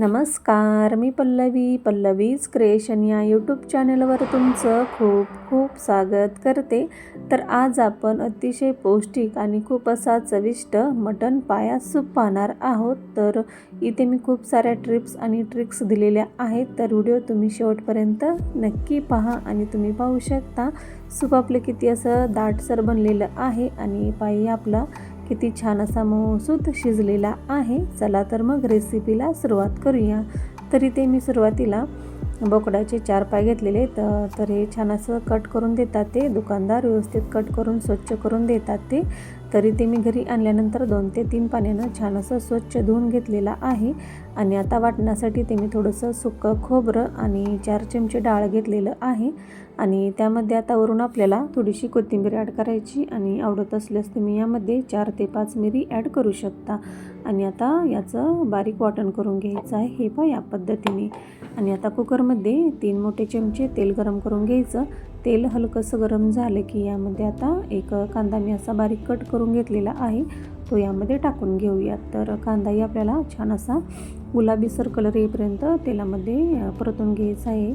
नमस्कार मी पल्लवी पल्लवीज क्रिएशन या यूट्यूब चॅनलवर तुमचं खूप खूप स्वागत करते. तर आज आपण अतिशय पौष्टिक आणि खूप असा चविष्ट मटण पाया सूप पाहणार आहोत. तर इथे मी खूप साऱ्या ट्रिप्स आणि ट्रिक्स दिलेल्या आहेत. तर व्हिडिओ तुम्ही शेवटपर्यंत नक्की पहा आणि तुम्ही पाहू शकता. सूप आपलं किती असं दाटसर बनलेलं आहे आणि पायी आपला किती छान असा मऊसूत शिजलेला आहे. चला तर मग रेसिपीला सुरुवात करूया. तरी ते मी सुरुवातीला बोकडाचे चार पाय घेतलेले तर तर हे छान असं कट करून देतात ते. दुकानदार व्यवस्थित कट करून स्वच्छ करून देतात ते. तरी ते मी घरी आणल्यानंतर दोन ते तीन पाण्यानं छान असं स्वच्छ धुवून घेतलेलं आहे. आणि आता वाटण्यासाठी ते मी थोडंसं सुकं खोबरं आणि चार चमचे डाळ घेतलेलं आहे. आणि त्यामध्ये आता वरून आपल्याला थोडीशी कोथिंबीर ॲड करायची आणि आवडत असल्यास तुम्ही यामध्ये चार ते पाच मिरी ॲड करू शकता. आणि आता याचं बारीक वाटण करून घ्यायचं आहे. हे पण या पद्धतीने. आणि आता कुकरमध्ये तीन मोठे चमचे तेल गरम करून घ्यायचं. तेल हलकंसं गरम झालं की यामध्ये आता एक कांदा मी असा बारीक कट करून घेतलेला आहे. तो यामध्ये टाकून घेऊयात. तर कांदाही आपल्याला छान असा गुलाबीसर कलर येईपर्यंत तेलामध्ये परतून घ्यायचा आहे.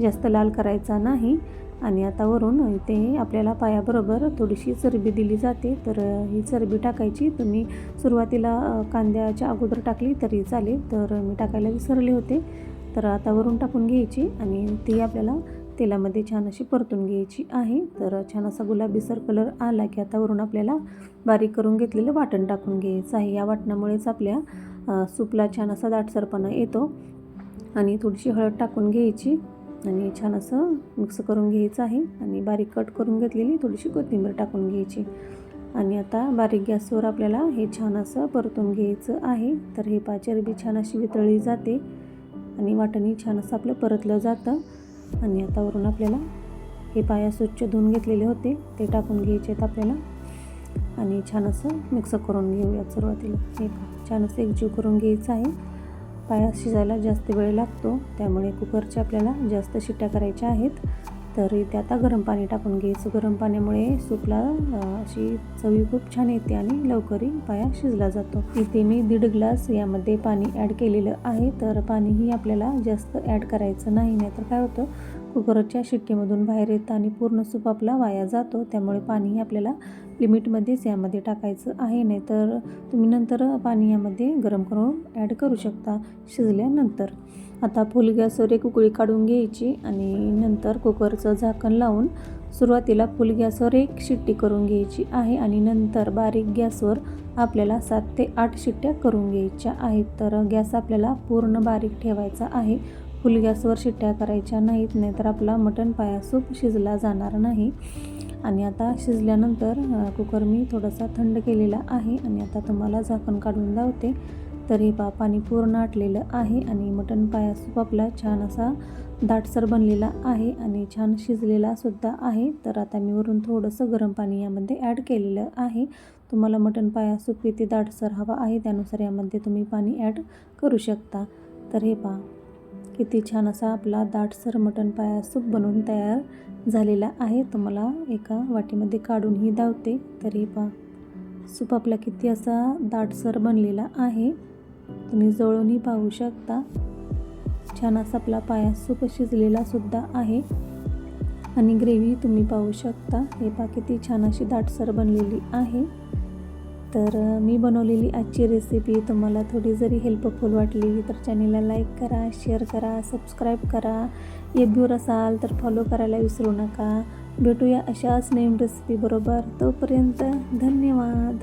जास्त लाल करायचा नाही. आणि आता वरून इथे आपल्याला पायाबरोबर थोडीशी चरबी दिली जाते. तर ही चरबी टाकायची. तुम्ही सुरुवातीला कांद्याच्या अगोदर टाकली तरी चालेल. तर मी टाकायला विसरले होते. तर आता वरून टाकून घ्यायची. आणि ती आपल्याला तेलामध्ये छान अशी परतून घ्यायची आहे. तर छान असा गुलाबीसर कलर आला की आता वरून आपल्याला बारीक करून घेतलेलं वाटण टाकून घ्यायचं आहे. या वाटणामुळेच आपल्या सूपला छान असा दाटसरपणा येतो. आणि थोडीशी हळद टाकून घ्यायची. आणि छान असं मिक्स करून घ्यायचं आहे. आणि बारीक कट करून घेतलेली थोडीशी कोथिंबीर टाकून घ्यायची. आणि आता बारीक गॅसवर आपल्याला हे छान असं परतून घ्यायचं आहे. तर हे पाचरबी छान अशी वितळली जाते. आणि वाटणी छान असं आपलं परतलं जातं. आणि आता वरून आपल्याला हे पाया स्वच्छ धुवून घेतलेले होते. ते टाकून घ्यायचे आहेत आपल्याला. आणि छान असं मिक्स करून घेऊयात सुरुवातीला. हे छान असं एकजीव करून घ्यायचं आहे. पाया शिजायला जास्त वेळ लागतो. त्यामुळे कुकरच्या आपल्याला जास्त शिट्ट्या करायच्या आहेत. तर इथे आता गरम पाणी टाकून घ्यायचं. गरम पाण्यामुळे सूपला अशी चवी खूप छान येते आणि लवकरही पाया शिजला जातो. इथे मी दीड ग्लास यामध्ये पाणी ॲड केलेलं आहे. तर पाणीही आपल्याला जास्त ॲड करायचं नाही नाहीतर काय होतं? कुकरच्या शिट्टीमधून बाहेर येतं आणि पूर्ण सूप आपला वाया जातो. त्यामुळे पाणी आपल्याला लिमिटमध्येच यामध्ये टाकायचं आहे. नाही तर तुम्ही नंतर पाणी यामध्ये गरम करून ॲड करू शकता शिजल्यानंतर. आता फुल गॅसवर एक उकळी काढून घ्यायची आणि नंतर कुकरचं झाकण लावून सुरुवातीला फुल गॅसवर एक शिट्टी करून घ्यायची आहे आणि नंतर बारीक गॅसवर आपल्याला सात ते आठ शिट्ट्या करून घ्यायच्या आहेत. तर गॅस आपल्याला पूर्ण बारीक ठेवायचा आहे. फुल गॅसवर शिट्ट्या करायच्या नाहीत नाहीतर आपला मटण पाया सूप शिजला जाणार नाही. आणि आता शिजल्यानंतर कुकर मी थोडासा थंड केलेला आहे आणि आता तुम्हाला झाकण काढून लावते. तर हे पा पाणी पूर्ण आटलेलं आहे आणि मटण पाया सूप आपला छान असा दाटसर बनलेला आहे आणि छान शिजलेला सुद्धा आहे. तर आता मी वरून थोडंसं गरम पाणी यामध्ये ॲड केलेलं आहे. तुम्हाला मटण पाया सूप किती दाटसर हवा आहे त्यानुसार यामध्ये तुम्ही पाणी ॲड करू शकता. तर हे पहा. किती छान असा आपला दाटसर मटण पाया सूप बनवून तयार झालेला आहे. तुम्हाला एका वाटीमध्ये काढूनही धावते तरी पहा सूप आपला किती असा दाटसर बनलेला आहे. तुम्ही जवळूनही पाहू शकता. छान असा आपला पाया सूप शिजलेला सुद्धा आहे. आणि ग्रेव्ही तुम्ही पाहू शकता. हे पा किती छान अशी दाटसर बनलेली आहे. तर मी बनवलेली आजची रेसिपी तुम्हाला थोडी जरी हेल्पफुल वाटली तर चॅनेलला लाईक करा शेअर करा सबस्क्राईब करा. येब्यूर असाल तर फॉलो करायला विसरू नका. भेटूया अशाच नेम रेसिपीबरोबर तोपर्यंत धन्यवाद.